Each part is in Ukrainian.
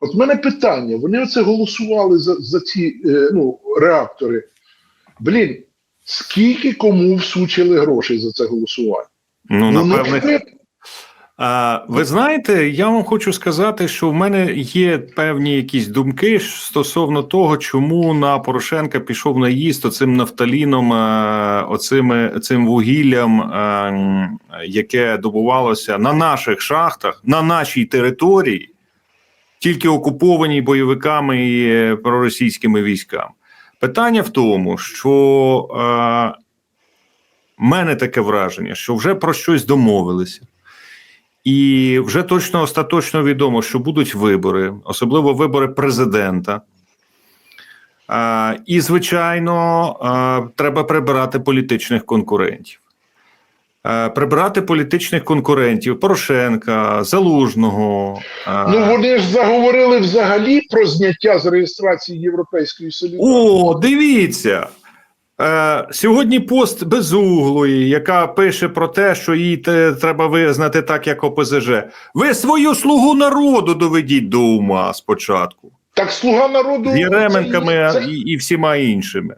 От в мене питання: вони оце голосували за, за ці е, ну, реактори. Блін, скільки кому всучили грошей за це голосування? Ну, напевне, ну, А, ви знаєте, я вам хочу сказати, що в мене є певні якісь думки стосовно того, чому на Порошенка пішов наїзд оцим нафталіном, е, оцим цим вугіллям, е, яке добувалося на наших шахтах, на нашій території, тільки окупованій бойовиками і е, проросійськими військами. Питання в тому, що е, мене таке враження, що вже про щось домовилися. І вже точно остаточно відомо, що будуть вибори, особливо вибори президента. А, і, звичайно, а, треба прибирати політичних конкурентів. А, прибирати політичних конкурентів Порошенка, Залужного. Ну вони ж заговорили взагалі про зняття з реєстрації Європейської солідарності. О, дивіться. Е, сьогодні пост безуглої, яка пише про те, що їй те, треба визнати так, як ОПЗЖ. Ви свою слугу народу доведіть до ума спочатку. Так слуга народу Єременками це, і, і всіма іншими.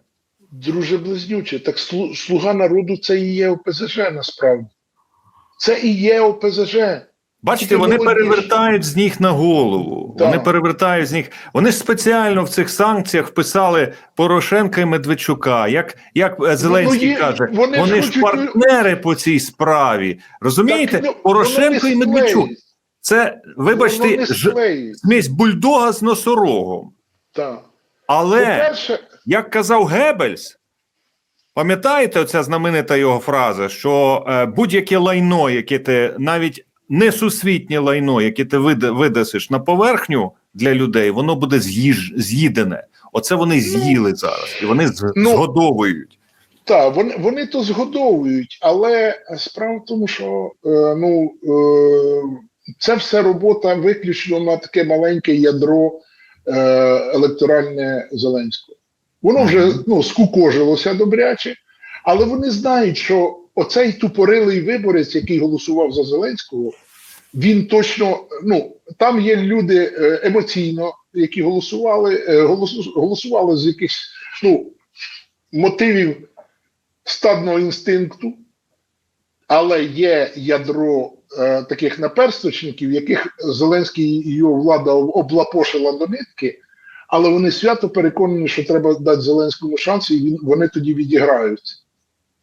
Друже близнюче. Так слуга народу це і є ОПЗЖ насправді. Це і є ОПЗЖ. Бачите, вони перевертають з них на голову. Так. Вони перевертають з них. Вони ж спеціально в цих санкціях вписали Порошенка і Медведчука. Як, як е, Зеленський Ну, є- каже, вони вони, ж хочуть- партнери по цій справі. Розумієте? Так, ну, Порошенко і Медведчук. Це, вибачте, не ж, смесь бульдога з носорогом. Так. Але, По-перше, як казав Геббельс, пам'ятаєте оця знаменита його фраза, що е, будь-яке лайно, яке ти навіть несусвітнє лайно, яке ти видасиш на поверхню для людей, воно буде з'їж, з'їдене. Оце вони з'їли зараз, і вони Ну, згодовують. Так, вони, вони то згодовують, але справа в тому, що е, ну, е, це все робота виключно на таке маленьке ядро е, електоральне Зеленського. Воно вже ну, скукожилося добряче, але вони знають, що оцей тупорилий виборець, який голосував за Зеленського, він точно ну там є люди е, емоційно, які голосували, е, голосували з якихось ну, мотивів стадного інстинкту, але є ядро е, таких наперсточників, яких Зеленський і його влада облапошила до нитки, але вони свято переконані, що треба дати Зеленському шанс, і він, вони тоді відіграються.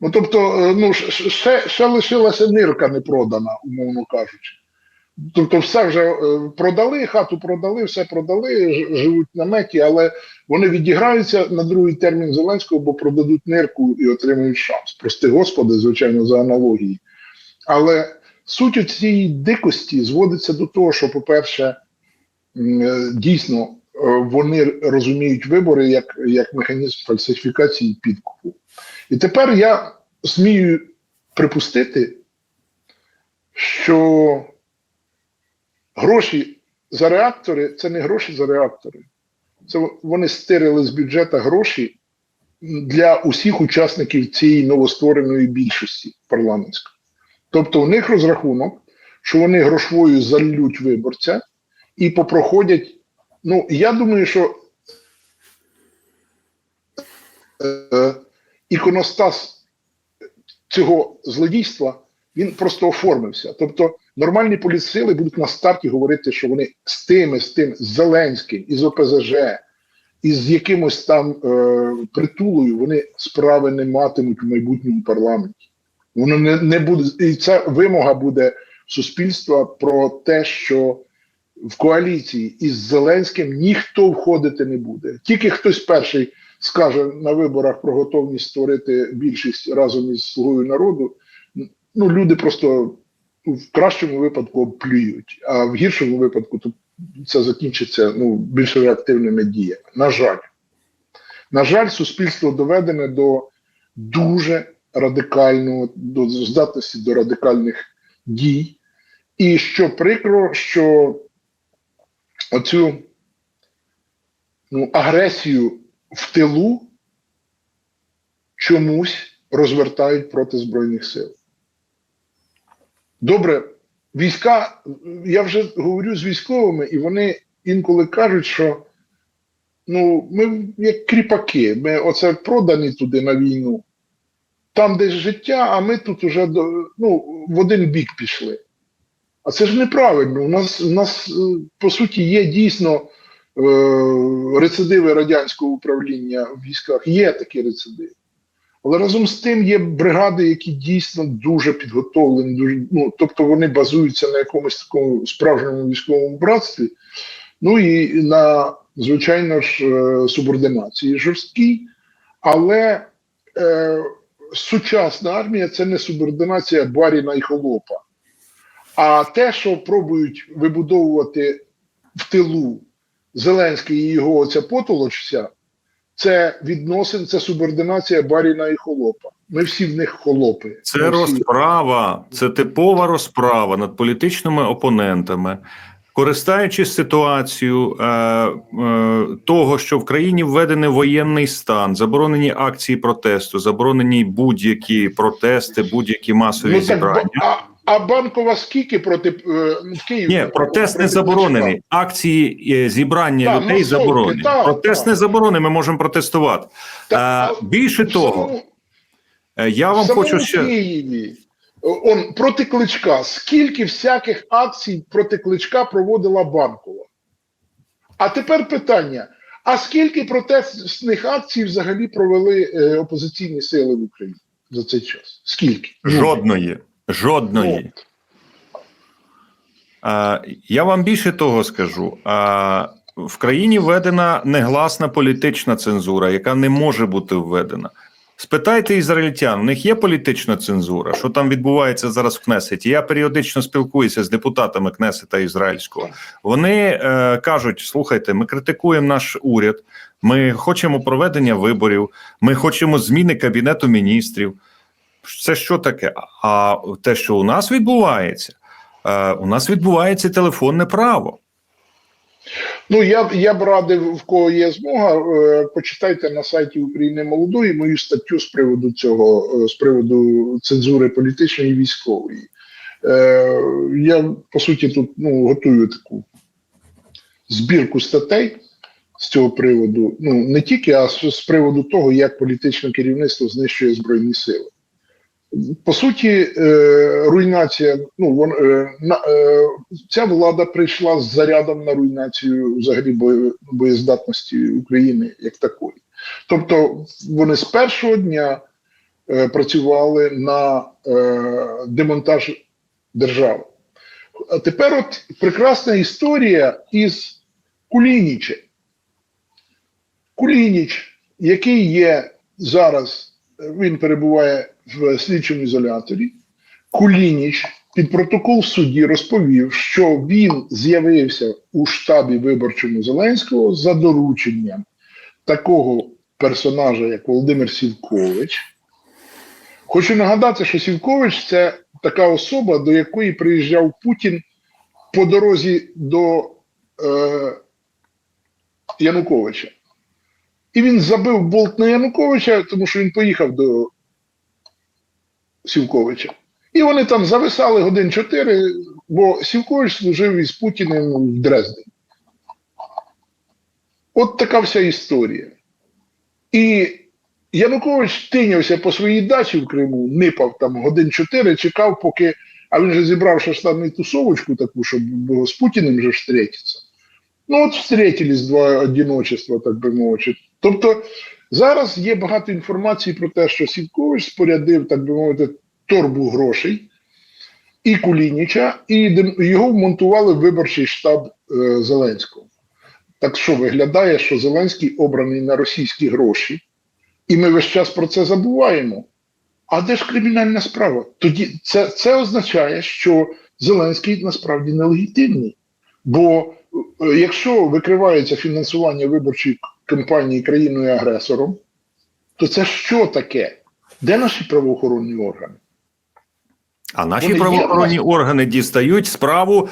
Ну тобто, е, ну, ще, ще лишилася нирка не продана, умовно кажучи. Тобто, все вже е, продали, хату продали, все продали, живуть на меті, але вони відіграються на другий термін Зеленського, бо продадуть нирку і отримують шанс. Прости господи, звичайно, за аналогії. Але суть у цієї дикості зводиться до того, що, по-перше, е, дійсно вони розуміють вибори як, як механізм фальсифікації і підкупу. І тепер я смію припустити, що гроші за реактори це не гроші за реактори. Це вони стирили з бюджету гроші для усіх учасників цієї новоствореної більшості парламентської. Тобто, у них розрахунок, що вони грошовою залють виборця і попроходять. Ну, я думаю, що е, іконостас цього злодійства він просто оформився. Тобто нормальні політсили будуть на старті говорити, що вони з тими, з тим, з Зеленським, із ОПЗЖ, із якимось там е, притулою, вони справи не матимуть в майбутньому парламенті. Воно не, не буде, і ця вимога буде суспільства про те, що в коаліції із Зеленським ніхто входити не буде. Тільки хтось перший скаже на виборах про готовність створити більшість разом із слугою народу. Ну, люди просто в кращому випадку обплюють, а в гіршому випадку то це закінчиться ну, більш реактивними діями. На жаль, на жаль, суспільство доведене до дуже радикального, до здатності до радикальних дій. І що прикро, що оцю ну, агресію в тилу чомусь розвертають проти Збройних сил. Добре, війська, я вже говорю з військовими, і вони інколи кажуть, що ну, ми як кріпаки, ми оце продані туди на війну. Там десь життя, а ми тут уже ну, в один бік пішли. А це ж неправильно. У нас, у нас е, по суті, є дійсно е, рецидиви радянського управління в військах, є такі рецидиви. Але разом з тим є бригади, які дійсно дуже підготовлені, дуже, ну, тобто вони базуються на якомусь такому справжньому військовому братстві, ну і на, звичайно ж, е, субординації жорсткій, але е, сучасна армія це не субординація баріна і холопа. А те, що пробують вибудовувати в тилу Зеленський і його оця потолочця, це відносин, це субординація баріна і холопа. Ми всі в них холопи. Це всі- розправа, це типова розправа над політичними опонентами. Користуючись ситуацією е, е, того, що в країні введений воєнний стан, заборонені акції протесту, заборонені будь-які протести, будь-які масові Ну, так, зібрання. а, а банкова скільки проти е, в Києві? Ні, протест не заборонений. Акції е, зібрання Так, людей масовки, заборонені. так, Протест так. не заборонений. Ми можемо протестувати. Та, Е, а більше того, я вам хочу ще Києві. Он проти кличка. Скільки всяких акцій проти кличка проводила банкова? А тепер питання: а скільки протестних акцій взагалі провели е, опозиційні сили в Україні за цей час? Скільки? Ну, жодної. Жодної. Е, Я вам більше того скажу. Е, В країні введена негласна політична цензура, яка не може бути введена. Спитайте ізраїльтян, у них є політична цензура, що там відбувається зараз в Кнесеті. Я періодично спілкуюся з депутатами Кнесета ізраїльського. Вони е, кажуть: слухайте, ми критикуємо наш уряд, ми хочемо проведення виборів, ми хочемо зміни кабінету міністрів. Це що таке? А те, що у нас відбувається, е, у нас відбувається телефонне право. Ну, я, я б радив, в кого є змога, е, почитайте на сайті України молодої мою статтю з приводу цього, е, з приводу цензури політичної і військової. Я, по суті, тут ну, готую таку збірку статей з цього приводу. Ну, не тільки, а з приводу того, як політичне керівництво знищує Збройні сили. По суті, е, руйнація, ну вон, е, е, ця влада прийшла з зарядом на руйнацію взагалі боєздатності України як такої. Тобто вони з першого дня працювали на демонтаж держави. А тепер от прекрасна історія із Кулінічем. Кулініч, який є зараз, він перебуває в слідчому ізоляторі. Кулініч під протокол в суді розповів, що він з'явився у штабі виборчому Зеленського за дорученням такого персонажа, як Володимир Сівкович. Хочу нагадати, що Сівкович це така особа, до якої приїжджав Путін по дорозі до е, Януковича. І він забив болт на Януковича, тому що він поїхав до Сівковича. І вони там зависали годин чотири, бо Сівкович служив із Путіним в Дрездені. От така вся історія. І Янукович тинявся по своїй дачі в Криму, нипав там годин чотири, чекав, поки. А він же зібрав шаштанну тусовочку таку, щоб було з Путіним же встретиться. Ну, от встретились два одиночества, так би мовити. Тобто зараз є багато інформації про те, що Сівкович спорядив, так би мовити, торбу грошей і Кулініча, і його вмонтували в виборчий штаб е, Зеленського. Так що виглядає, що Зеленський обраний на російські гроші, і ми весь час про це забуваємо. А де ж кримінальна справа? Тоді це, це означає, що Зеленський насправді нелегітимний. Бо е, якщо викривається фінансування виборчої кампанії країною-агресором, то це що таке? Де наші правоохоронні органи? А наші Вони правоохоронні нас? органи дістають справу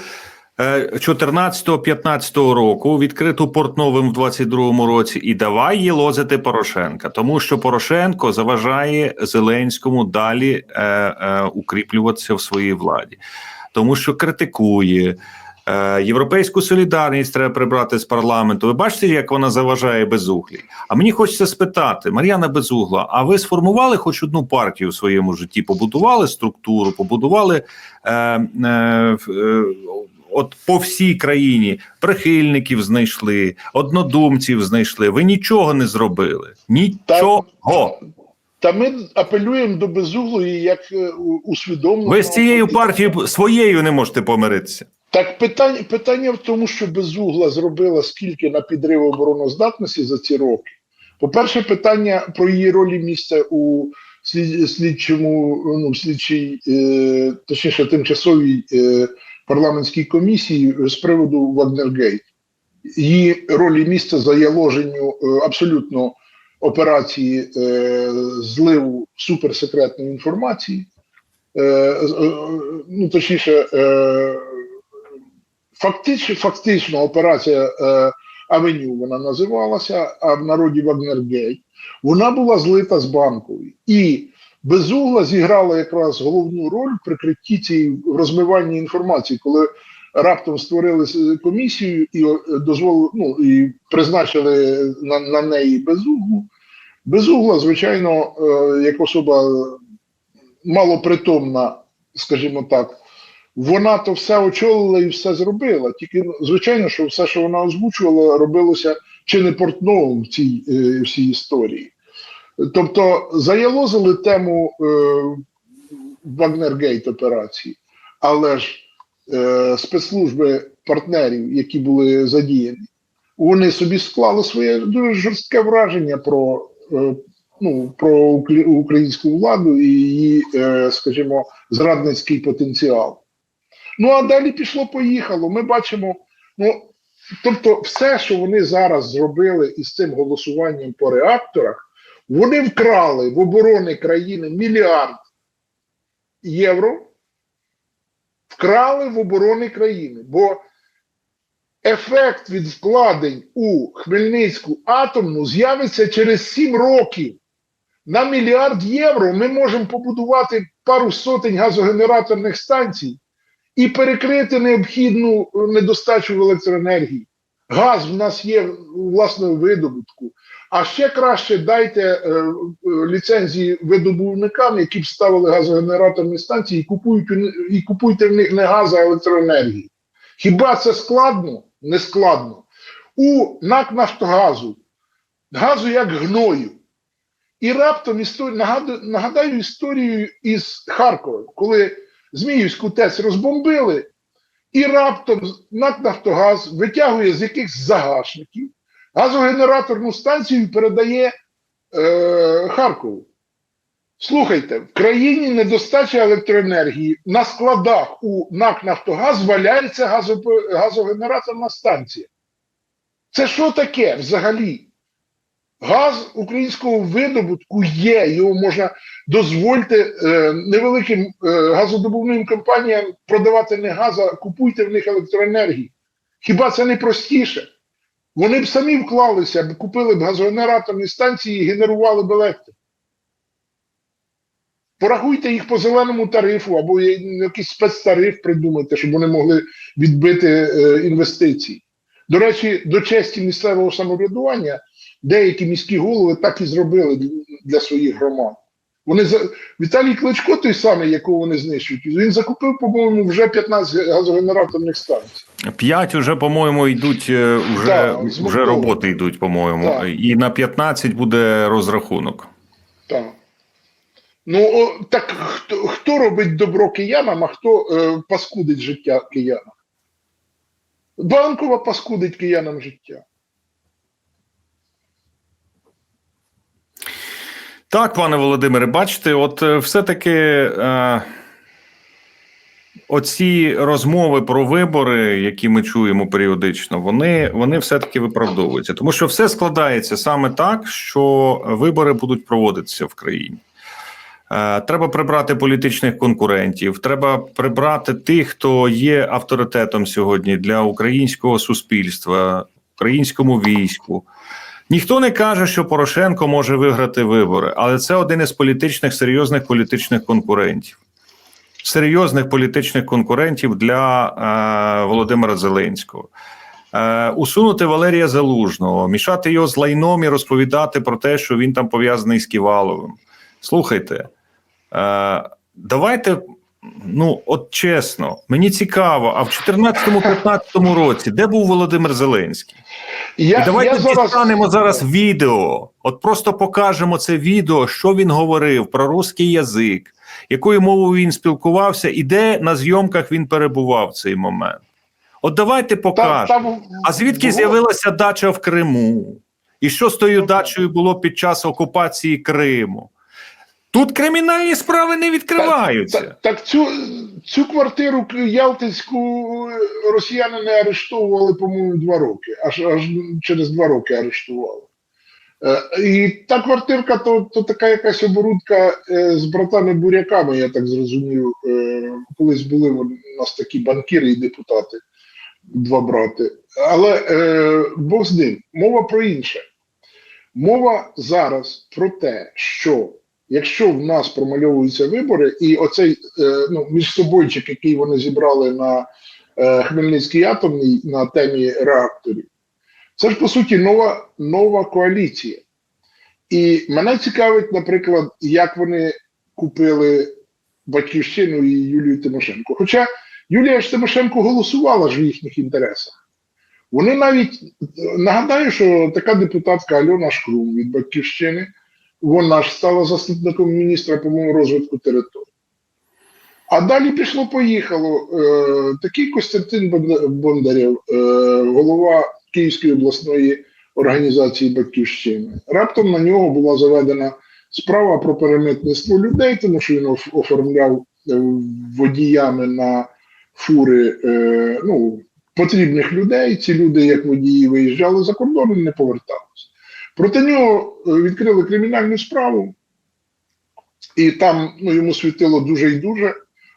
е, 14-15 року, відкриту портновим в 22-му році, і давай її лозити Порошенка, тому що Порошенко заважає Зеленському далі е, е, укріплюватися в своїй владі, тому що критикує. Е, Європейську солідарність треба прибрати з парламенту. Ви бачите, як вона заважає безуглій? А мені хочеться спитати, Мар'яна Безугла, а ви сформували хоч одну партію в своєму житті? Побудували структуру, побудували е, е, е, от по всій країні прихильників знайшли, однодумців знайшли. Ви нічого не зробили. Нічого. Та ми апелюємо до безуглої як е, усвідомлено. Ви з цією партією своєю не можете помиритися. Так питання, питання в тому, що безугла зробила скільки на підрив обороноздатності за ці роки. По-перше, питання про її ролі місця у слід- слідчому, ну, слідчій, е, точніше, тимчасовій е, парламентській комісії з приводу Вагнергейт. Її ролі і місце заяложенню е, абсолютно операції е, зливу суперсекретної інформації. Е, е, ну, точніше, е, фактично, фактично операція е, Авеню вона називалася, а в народі Вагнергейт. Вона була злита з банкової. І безугла зіграла якраз головну роль в прикритті цієї розмивання інформації, коли раптом створили комісію і е, дозволили, ну, і призначили на, на неї безуглу. Безугла, звичайно, е, як особа малопритомна, скажімо так, вона то все очолила і все зробила. Тільки, ну, звичайно, що все, що вона озвучувала, робилося чи не портновим в цій е, всій історії. Тобто заялозили тему е, Вагнергейт операції, але ж е, спецслужби партнерів, які були задіяні, вони собі склали своє дуже жорстке враження про, е, ну, про українську владу і її, е, скажімо, зрадницький потенціал. Ну а далі пішло-поїхало. Ми бачимо, ну тобто, все, що вони зараз зробили із цим голосуванням по реакторах, вони вкрали в оборони країни мільярд євро, вкрали в оборони країни. Бо ефект від вкладень у Хмельницьку атомну з'явиться через 7 років. На мільярд євро ми можемо побудувати пару сотень газогенераторних станцій і перекрити необхідну е, недостачу в електроенергії. Газ в нас є власного видобутку. А ще краще дайте е, е, ліцензії видобувникам, які б ставили газогенераторні станції, і купують і купуйте в них не газ, а електроенергію. Хіба це складно? Не складно. У НАК Нафтогазу газу як гною. І раптом історію, нагадаю, нагадаю історію із Харкова, коли Зміївську ТЕЦ розбомбили, і раптом НАК Нафтогаз витягує з якихось загашників газогенераторну станцію і передає е, Харкову. Слухайте, в країні недостача електроенергії на складах у НАК Нафтогаз валяється газогенераторна станція. Це що таке взагалі? Газ українського видобутку є, його можна дозвольте е, невеликим е, газодобувним компаніям продавати не газ, а купуйте в них електроенергію. Хіба це не простіше? Вони б самі вклалися, купили б газогенераторні станції і генерували б електрику. Порахуйте їх по зеленому тарифу або якийсь спецтариф придумайте, щоб вони могли відбити е, інвестиції. До речі, до честі місцевого самоврядування деякі міські голови так і зробили для- своїх громад. Вони за Віталій Кличко, той самий, якого вони знищують, він закупив, по-моєму, вже 15 газогенераторних станцій. П'ять уже, по-моєму, йдуть е, вже, Так, вже роботи йдуть, по-моєму. Так. І на 15 буде розрахунок. Так. Ну, о, так хто, хто робить добро киянам, а хто е, паскудить життя киянам? Банкова паскудить киянам життя. Так, пане Володимире, бачите, от е, все-таки е, оці розмови про вибори, які ми чуємо періодично, вони, вони все-таки виправдовуються. Тому що все складається саме так, що вибори будуть проводитися в країні. Е, Треба прибрати політичних конкурентів, треба прибрати тих, хто є авторитетом сьогодні для українського суспільства, українському війську. Ніхто не каже, що Порошенко може виграти вибори, але це один із політичних серйозних політичних конкурентів. серйозних політичних конкурентів для е, Володимира Зеленського. Е, усунути Валерія Залужного, мішати його з лайном і розповідати про те, що він там пов'язаний з Ківаловим. Слухайте, е, давайте. Ну, от чесно, мені цікаво, а в 2014-2015 році де був Володимир Зеленський? Я, давайте я зараз... дістанемо зараз відео. От просто покажемо це відео, що він говорив про русський язик, якою мовою він спілкувався, і де на зйомках він перебував в цей момент. От давайте покажемо. там- А звідки з'явилася дача в Криму? І що з тою дачею було під час окупації Криму? Тут кримінальні справи не відкриваються. Так, так цю, цю квартиру Ялтинську росіяни не арештовували, по-моєму, два роки. Аж, аж через два роки арештували. Е, і та квартирка то, то така якась оборудка е, з братами-буряками, я так зрозумів. Е, колись були у нас такі банкіри і депутати, два брати. Але е, Бог з ним, мова про інше. Мова зараз про те, що якщо в нас промальовуються вибори, і оцей е, ну, міжсобойчик, який вони зібрали на е, Хмельницькій атомній на темі реакторів, це ж по суті нова, нова коаліція. І мене цікавить, наприклад, як вони купили батьківщину і Юлію Тимошенко. Хоча Юлія ж Тимошенко голосувала ж в їхніх інтересах. Вони навіть нагадаю, що така депутатка Альона Шкрум від Батьківщини, вона ж стала заступником міністра, по-моєму, розвитку території. А далі пішло-поїхало. Е, такий Костянтин Бондарєв, е, голова Київської обласної організації Батьківщини. Раптом на нього була заведена справа про перемитництво людей, тому що він оформляв е, водіями на фури ну, потрібних людей. Ці люди, як водії, виїжджали за кордон і не поверталися. Проти нього е, відкрили кримінальну справу, і там ну, йому світило дуже і дуже.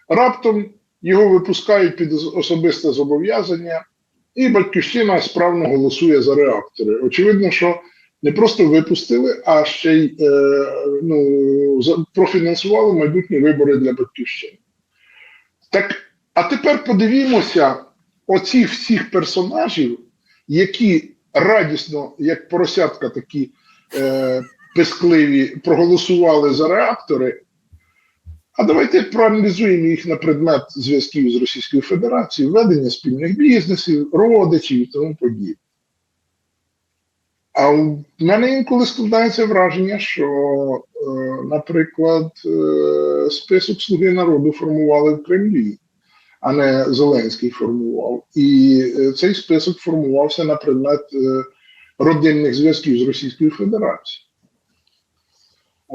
Раптом його випускають під особисте зобов'язання, і батьківщина справно голосує за реактори. Очевидно, що не просто випустили, а ще й е, ну, профінансували майбутні вибори для батьківщини. Так, а тепер подивімося оцих всіх персонажів, які радісно, як поросятка такі е, пискливі, проголосували за реактори. А давайте проаналізуємо їх на предмет зв'язків з Російською Федерацією, ведення спільних бізнесів, родичів і тому подібне. А в мене інколи складається враження, що, е, наприклад, е, список Слуги народу формували в Кремлі, а не Зеленський формував. І е, цей список формувався на предмет е, родинних зв'язків з Російською Федерацією.